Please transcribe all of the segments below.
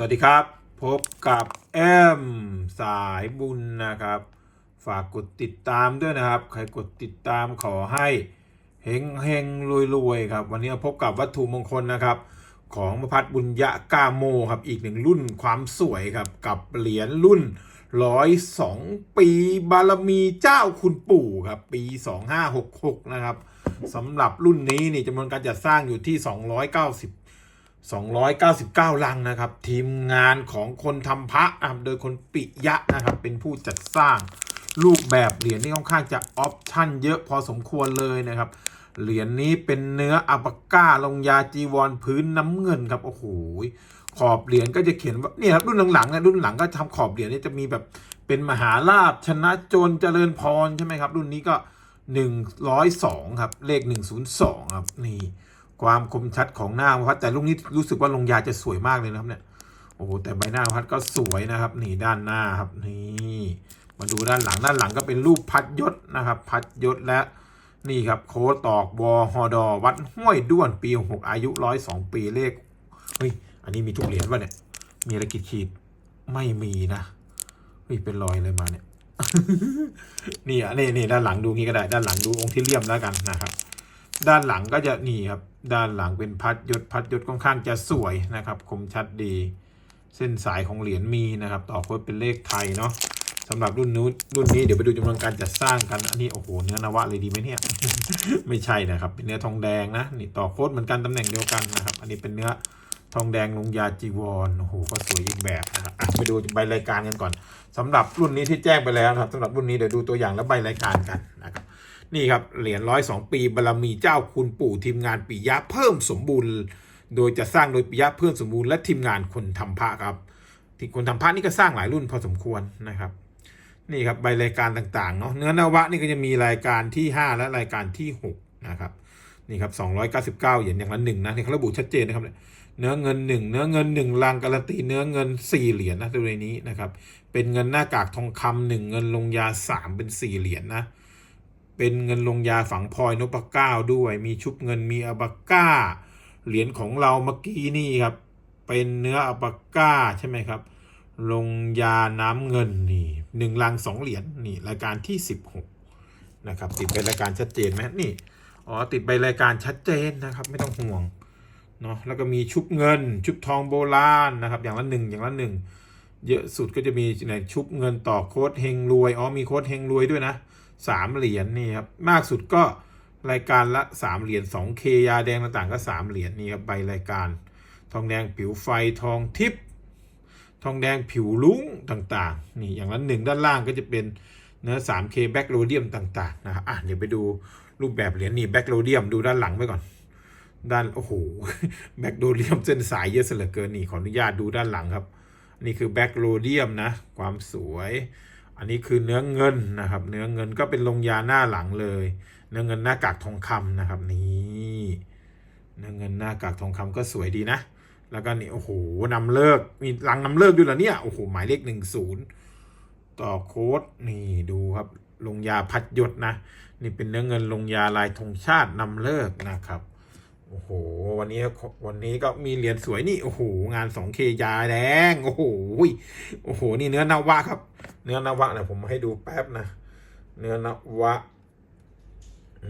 สวัสดีครับ พบกับแอมสายบุญนะครับ ฝากกดติดตามด้วยนะครับ ใครกดติดตามขอให้เฮงเฮงรวยรวยๆครับ วันนี้พบกับวัตถุมงคลนะครับ ของมพัฒบุญยะกาโมครับ อีกหนึ่งรุ่นความสวยครับกับเหรียญรุ่นร้อยสองปีบารมีเจ้าคุณปู่ครับปี2566นะครับสำหรับรุ่นนี้นี่จำนวนการจัดสร้างอยู่ที่290 299 ลังนะครับ ทีมงานของคนทำพระนะโดยคนปิยะนะครับ เป็นผู้จัดสร้างรูปแบบเหรียญที่ค่อนข้างจะออปชั่นเยอะพอสมควรเลยนะครับ เหรียญนี้เป็นเนื้ออัปาก้าลงยาจีวรพื้นน้ำเงินครับ โอ้โหขอบเหรียญก็จะเขียนว่าเนี่ยครับรุ่นหลังๆนะรุ่นหลังก็ทำขอบเหรียญนี่จะมีแบบเป็นมหาลาภชนะโจรเจริญพรใช่ไหมครับ รุ่นนี้ก็ 102 ครับ เลข 102 ครับนี่ ความคมชัดของหน้าพัดแต่ลูกนี้รู้สึกว่าลงยาจะสวยมากเลยนะครับเนี่ยโอ้โหแต่ใบหน้าพัดก็สวยนะครับ นี่ด้านหน้าครับนี่มาดูด้านหลังด้านหลังก็เป็นรูปพัดยศนะครับ พัดยศและนี่ครับโค้ดตอกวอฮอดอวัดห้วยด้วนปีหกอายุร้อยสองปีเลขเฮ้ยอันนี้มีทุกเหรียญป่ะเนี่ยมีอะไรขีดขีดไม่มีนะเฮ้ยเป็นรอยเลยมาเนี่ยนี่อะนี่นี่ด้านหลังดูงี้ก็ได้ ด้านหลังดูองค์ที่เลี่ยมแล้วกันนะครับ ด้านหลังก็จะนี่ครับ ด้านหลังเป็นพัดยศพัดยศค่อนข้างจะสวยนะครับ คมชัดดี เส้นสายของเหรียญมีนะครับต่อโค้ดเป็นเลขไทยเนาะสำหรับรุ่นนู้นรุ่นนี้เดี๋ยวไปดูจำนวนการจัดสร้างกันอันนี้โอ้โหเนื้อนวะเลยดีไหมเนี่ย ไม่ใช่นะครับ เป็นเนื้อทองแดงนะนี่ต่อโค้ดเหมือนกันตำแหน่งเดียวกันนะครับ อันนี้เป็นเนื้อทองแดงลงยาจีวรโอ้โหก็สวยอีกแบบนะครับอะไปดูใบรายการกันก่อนสำหรับรุ่นนี้ที่แจ้งไปแล้วนะครับสำหรับรุ่นนี้เดี๋ยวดูตัวอย่างและใบรายการกันนะครับ นี่ครับเหรียญร้อยสองปีบารมีเจ้าคุณปู่ทีมงานปิยะเพิ่มสมบูรณ์ โดยจะสร้างโดยปิยะเพิ่มสมบูรณ์และทีมงานคนทำพระครับที่คนทำพระนี่ก็สร้างหลายรุ่นพอสมควรนะครับ นี่ครับใบรายการต่างๆเนาะเนื้อนวะนี่ก็จะมีรายการที่ 5 และรายการที่ 6 นะครับนี่ครับ 299 เหรียญอย่างละหนึ่งนะนี่เขาระบุชัดเจนนะครับเนื้อเงินหนึ่งเนื้อเงินหนึ่งลังการันตีเนื้อเงินสี่เหรียญนะตัวนี้นะครับ เป็นเงินหน้ากากทองคำหนึ่งเงินลงยาสามเป็นสี่เหรียญนะ เป็นเงินลงยาฝังพลอยนพเก้าด้วย มีชุบเงินมีอัปาก้า เหรียญของเราเมื่อกี้นี่ครับ เป็นเนื้ออัปาก้าใช่ไหมครับ ลงยาน้ำเงินนี่หนึ่งลังสองเหรียญนี่รายการที่สิบหกนะครับติดใบรายการชัดเจนไหมนี่อ๋อติดใบรายการชัดเจนนะครับ ไม่ต้องห่วงเนาะแล้วก็มีชุบเงิน ชุบทองโบราณนะครับ อย่างละหนึ่งอย่างละหนึ่ง เยอะสุดก็จะมีในชุบเงินต่อโค้ดเฮงรวยอ๋อมีโค้ดเฮงรวยด้วยนะสามเหรียญนี่ครับมากสุดก็รายการละสามเหรียญสองเคยาแดงต่างๆก็สามเหรียญนี่ครับใบรายการ ทองแดงผิวไฟทองทิพย์ทองแดงผิวลุ้งต่างๆ นี่อย่างละหนึ่งด้านล่างก็จะเป็นเนื้อ 3K แบ็กโรเดียมต่าง ๆ นะครับอะเดี๋ยวไปดูรูปแบบเหรียญนี่แบ็กโรเดียมดูด้านหลังไว้ก่อน ด้าน โอ้โห แบ็กโรเดียมเส้นสายเยอะเสยเหลือเกินนี่ขออนุญาตดูด้านหลังครับ นี่คือแบ็กโรเดียมนะ ความสวย อันนี้คือเนื้อเงินนะครับ เนื้อเงินก็เป็นลงยาหน้าหลังเลย เนื้อเงินหน้ากากทองคำนะครับนี่เนื้อเงินหน้ากากทองคำก็สวยดีนะ แล้วก็นี่โอ้โหนำเลิกมีลังนำเลิกด้วยเหรอเนี่ยโอ้โหหมายเลขหนึ่งศูนย์ต่อโค้ดนี่ดูครับลงยาพัดหยศนะ นี่เป็นเนื้อเงินลงยาลายธงชาตินำเลิกนะครับ โอ้โห วันนี้วันนี้ก็มีเหรียญสวยนี่โอ้โหงาน 2K ยาแดงโอ้โหโอ้โหนี่เนื้อนาวะครับ เนื้อนาวะเนี่ยผมให้ดูแป๊บนะ เนื้อนาวะ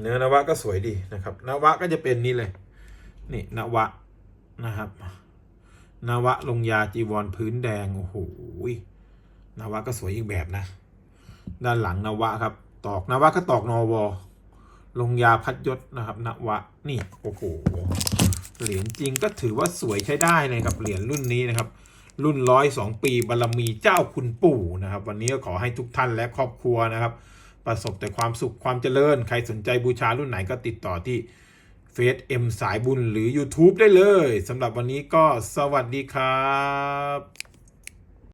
เนื้อนาวะก็สวยดีนะครับนาวะก็จะเป็นนี่เลย นี่นาวะนะครับนาวะลงยาจีวรพื้นแดงโอ้โหนาวะก็สวยอีกแบบนะ ด้านหลังนาวะครับ ตอกนาวะก็ตอกนอวอ ลงยาพัดยศนะครับนวะนี่โอ้โหเหรียญจริงก็ถือว่าสวยใช้ได้เลยครับเหรียญรุ่นนี้นะครับ รุ่นร้อยสองปีบารมีเจ้าคุณปู่นะครับ วันนี้ก็ขอให้ทุกท่านและครอบครัวนะครับ ประสบแต่ความสุขความเจริญ ใครสนใจบูชารุ่นไหนก็ติดต่อที่เฟซเอ็มสายบุญหรือ YouTube ได้เลยสำหรับวันนี้ก็สวัสดีครับ